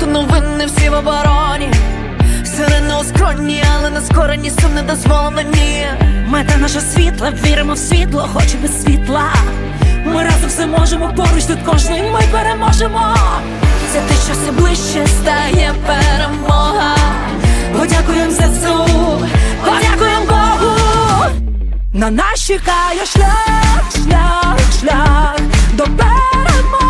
Тут новини всі в обороні Сирена у скроні, але на скорені сум не дозволено, ні Мета наша світла, віримо в світло, хоч без світла. Ми разом все можемо, поруч тут кожний ми переможемо. Це те, що все ближче стає перемога. Подякуємо за ЗСУ, подякуємо Богу. На нас чекає шлях, шлях, шлях до перемоги.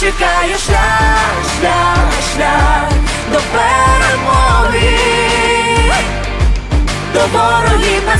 чекає шлях, шлях, шлях до перемоги. До ворогів на